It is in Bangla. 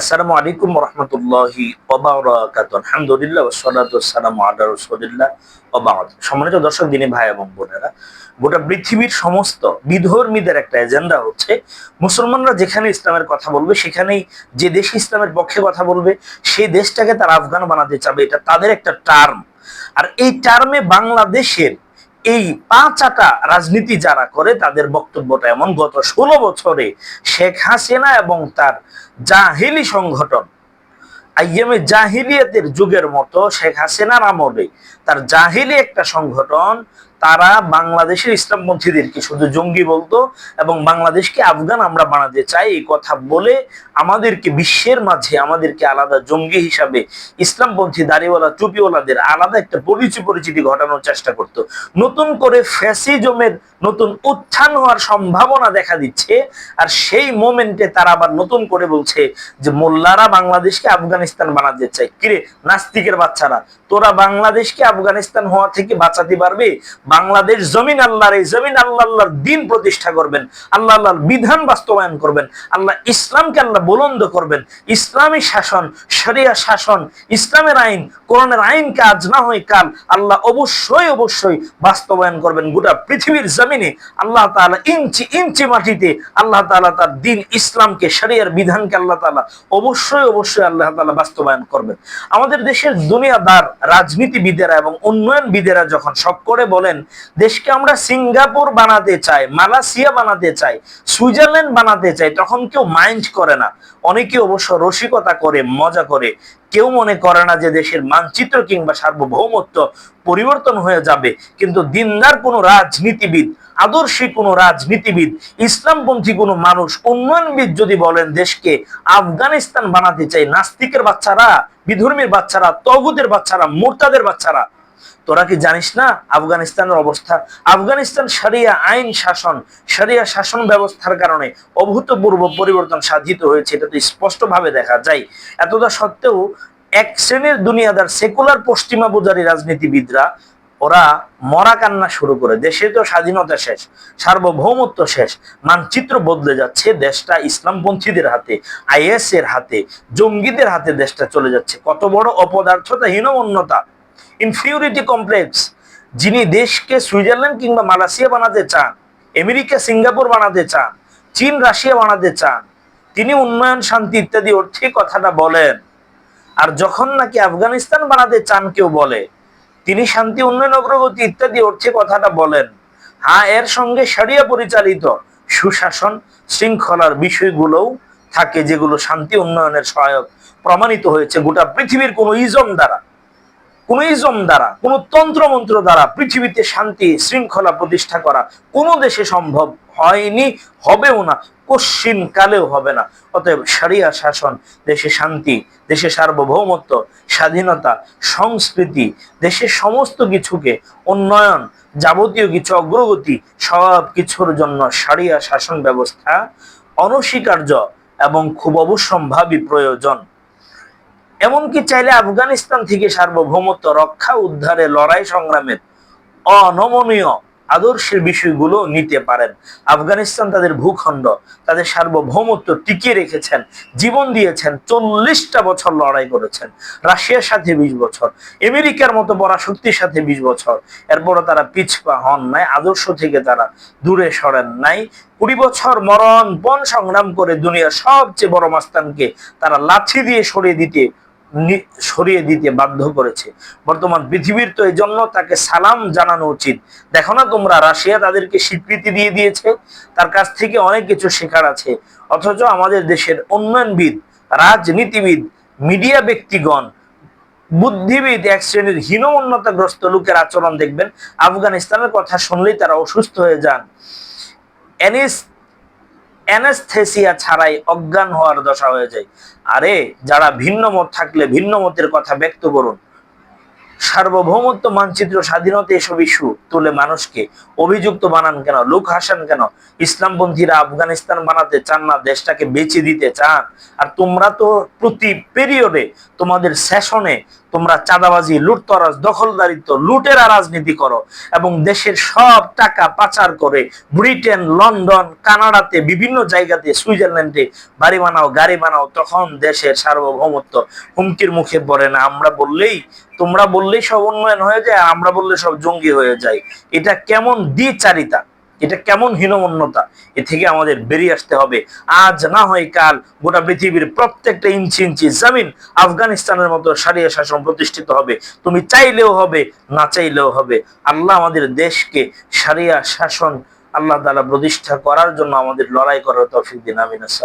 আসসালামু আলাইকুম রহমতুল্লাহি ওবারাকাত। আলহামদুলিল্লাহ ওসলাত ওসালামু আলা রসুলিল্লাহ সম্মানিত দর্শক, দিনী ভাই এবং বোনেরা, গোটা পৃথিবীর সমস্ত বিধর্মীদের একটা এজেন্ডা হচ্ছে মুসলমানরা যেখানে ইসলামের কথা বলবে, সেখানেই যে দেশ ইসলামের পক্ষে কথা বলবে, সেই দেশটাকে তারা আফগান বানাতে চাবে। এটা তাদের একটা টার্ম। আর এই টার্মে বাংলাদেশের এই পাঁচাটা রাজনীতি যারা করে, তাদের বক্তব্যটা এমন, গত ষোলো বছরে শেখ হাসিনা এবং তার জাহিলি সংগঠন, আইএমএ জাহিলিয়াতের যুগের মতো শেখ হাসিনার আমলে তার জাহিলি একটা সংগঠন তারা বাংলাদেশের ইসলামপন্থীদেরকে শুধু জঙ্গি বলতো এবং বাংলাদেশকে আফগান আমরা বানাতে চাই এই কথা বলে আমাদেরকে বিশ্বের মাঝে আমাদেরকে আলাদা জঙ্গি হিসাবে ইসলামপন্থী দাড়িওয়ালা, টুপিওয়ালাদের আলাদা একটা পরিচয় পরিচিতি ঘটানোর চেষ্টা করত। নতুন করে ফ্যাসিজমের নতুন উত্থান হওয়ার সম্ভাবনা দেখা দিচ্ছে। আর সেই মোমেন্টে তারা আবার নতুন করে বলছে যে, মোল্লারা বাংলাদেশকে আফগানিস্তান বানাতে চায়। কিরে নাস্তিকের বাচ্চারা, তোরা বাংলাদেশকে আফগানিস্তান হওয়া থেকে বাঁচাতে পারবে? বাংলাদেশ জমিন আল্লাহর, এই জমিন আল্লাহ আল্লাহর দিন প্রতিষ্ঠা করবেন। আল্লাহ আল্লাহর বিধান বাস্তবায়ন করবেন। আল্লাহ ইসলামকে আল্লাহ বুলন্দ করবেন। ইসলামী শাসন, শরিয়া শাসন, ইসলামের আইন, কোরআনের আইন কাজ না হয় কাল, আল্লাহ অবশ্যই অবশ্যই বাস্তবায়ন করবেন। গোটা পৃথিবীর জমিনে আল্লাহ তাআলা ইঞ্চি ইঞ্চি মাটিতে আল্লাহ তাআলা তার দিন ইসলামকে, শরিয়ার বিধানকে আল্লাহ তাআলা অবশ্যই অবশ্যই আল্লাহ তাআলা বাস্তবায়ন করবেন। আমাদের দেশের দুনিয়াদার রাজনীতিবিদেরা এবং উন্নয়নবিদেরা যখন সব করে বলেন, দেশকে আমরা সিঙ্গাপুর বানাতে চাই, মালয়েশিয়া বানাতে চাই, সুইজারল্যান্ড বানাতে চাই, তখন কেউ মাইন্ড করে না। অনেকে অবশ্য রসিকতা করে, মজা করে। কেউ মনে করে না যে দেশের মানচিত্র কিংবা সার্বভৌমত্ব পরিবর্তন হয়ে যাবে, কিন্তু দিনদার কোনো রাজনীতিবিদ, আদর্শী কোনো রাজনীতিবিদ, ইসলামপন্থী কোনো মানুষ, উন্নয়নবিদ যদি বলেন দেশকে আফগানিস্তান বানাতে চাই, নাস্তিকের বাচ্চারা, বিধর্মীর বাচ্চারা তগুদের বাচ্চারা, মোর্তাদের বাচ্চারা তোরা কি জানিস না আফগানিস্তানের অবস্থা? আফগানিস্তান সারিয়া আইন শাসন সারিয়া শাসন ব্যবস্থার কারণে অভূতপূর্ব পরিবর্তন সাধিত হয়েছে, এটা তো স্পষ্টভাবে দেখা যায়। এতটা সত্ত্বেও এক শ্রেণির দুনিয়াদার সেকুলার পশ্চিমা বোজারি রাজনীতিবিদরা, ওরা মরা কান্না শুরু করে। দেশে তো স্বাধীনতা শেষ, সার্বভৌমত্ব শেষ, মানচিত্র বদলে যাচ্ছে, দেশটা ইসলামপন্থীদের হাতে আইএস এর হাতে, জঙ্গিদের হাতে দেশটা চলে যাচ্ছে। কত বড় অপদার্থতা হীনমন্যতা ইনফিউরিটি কমপ্লেক্স যিনি দেশকে সুইজারল্যান্ড কিংবা মালয়েশিয়া বানাতে চান, আমেরিকা, সিঙ্গাপুর বানাতে চান, চীন, রাশিয়া বানাতে চান, তিনি উন্নয়ন, শান্তি ইত্যাদি অর্থে কথাটা বলেন। আর যখন নাকি আফগানিস্তান বানাতে চান কেউ বলে, তিনি শান্তি, উন্নয়ন, অগ্রগতি ইত্যাদি অর্থে কথাটা বলেন। হ্যাঁ এর সঙ্গে সারিয়া পরিচালিত সুশাসন শৃঙ্খলার বিষয়গুলোও থাকে যেগুলো শান্তি, উন্নয়নের সহায়ক প্রমাণিত হয়েছে গোটা পৃথিবীর কোনো ইজম দ্বারা। কোন ইজম দ্বারা, কোন তন্ত্রমন্ত্র দ্বারা পৃথিবীতে শান্তি শৃঙ্খলা প্রতিষ্ঠা করা কোনো দেশে সম্ভব হয়নি, হবেও না, কশ্চিন কালেও হবে না। অতএব সারিয়া শাসন, দেশে শান্তি, দেশে সার্বভৌমত্ব, স্বাধীনতা, সংস্কৃতি, দেশের সমস্ত কিছুকে উন্নয়ন যাবতীয় কিছু অগ্রগতি সব কিছুর জন্য সারিয়া শাসন ব্যবস্থা অনস্বীকার্য এবং খুব অবশ্যম্ভাবী প্রয়োজন। এমনকি চাইলে আফগানিস্তান থেকে সার্বভৌমত্ব রক্ষা, উদ্ধারে, লড়াই সংগ্রামের অনমনীয় আদর্শের বিষয়গুলো নিতে পারেন। আফগানিস্তান তাদের ভূখণ্ড, তাদের সার্বভৌমত্ব টিকিয়ে রেখেছেন, জীবন দিয়েছেন, চল্লিশটা বছর লড়াই করেছেন। রাশিয়ার সাথে বিশ বছর, আমেরিকার মতো বড় পরাশক্তির সাথে বিশ বছর। এরপরও তারা পিছপা হন নাই, আদর্শ থেকে তারা দূরে সরেন নাই। কুড়ি বছর মরণ, বন সংগ্রাম করে দুনিয়ার সবচেয়ে বড় মাস্তানকে তারা লাঠি দিয়ে সরিয়ে দিতে সরিয়ে দিতে বাধ্য করেছে। বর্তমান পৃথিবীর তো এই জন্য তাকে সালাম জানানো উচিত। দেখো না তোমরা, রাশিয়া তাদেরকে স্বীকৃতি দিয়ে দিয়েছে, তার কাছ থেকে অনেক কিছু শেখার আছে। অথচ আমাদের দেশের উন্নয়নবিদ, রাজনীতিবিদ, মিডিয়া ব্যক্তিগণ, বুদ্ধিবিদ, এক শ্রেণির হীনমন্যতাগ্রস্ত লোকের আচরণ দেখবেন। আফগানিস্তানের কথা শুনলেই তারা অসুস্থ হয়ে যান। এনিস অ্যানেস্থেসিয়া ছাড়াই অজ্ঞান হওয়ার দশা হয়ে যায়। আরে, যারা ভিন্ন মত থাকলে ভিন্ন মতের কথা ব্যক্ত করুন। সার্বভৌমত্ব মানচিত্র স্বাধীনতা এসব ইস্যু তুলে মানুষকে অভিযুক্ত বানান কেন? লোক হাসান কেন? ইসলামপন্থীরা আফগানিস্তান বানাতে চান না? দেশটাকে বেঁচে দিতে চান? আর তোমরা তো প্রতি পিরিয়ডে তোমাদের সেশনে তোমরা চাঁদাবাজি, লুটতরাজ, দখলদারিত্ব, লুটেরা রাজনীতি করো এবং দেশের সব টাকা পাচার করে ব্রিটেন, লন্ডন, কানাডাতে, বিভিন্ন জায়গাতে, সুইজারল্যান্ডে বাড়ি বানাও, গাড়ি বানাও, তখন দেশের সার্বভৌমত্ব হুমকির মুখে পড়ে না। আমরা বললেই, তোমরা বললেই সব উন্নয়ন হয়ে যায় আর আমরা বললে সব জঙ্গি হয়ে যায় এটা কেমন দ্বিচারিতা? এটা কেমন হীনমন্যতা? এ থেকে আমাদের বেরিয়ে আসতে হবে। আজ না হয় কাল গোটা পৃথিবীর প্রত্যেকটা ইঞ্চি ইঞ্চি জমিন আফগানিস্তানের মতো সারিয়া শাসন প্রতিষ্ঠিত হবে। তুমি চাইলেও হবে, না চাইলেও হবে। আল্লাহ আমাদের দেশকে সারিয়া শাসন আল্লাহ তাআলা প্রতিষ্ঠা করার জন্য আমাদের লড়াই করার তৌফিক দিন। আমিন। আসসালাম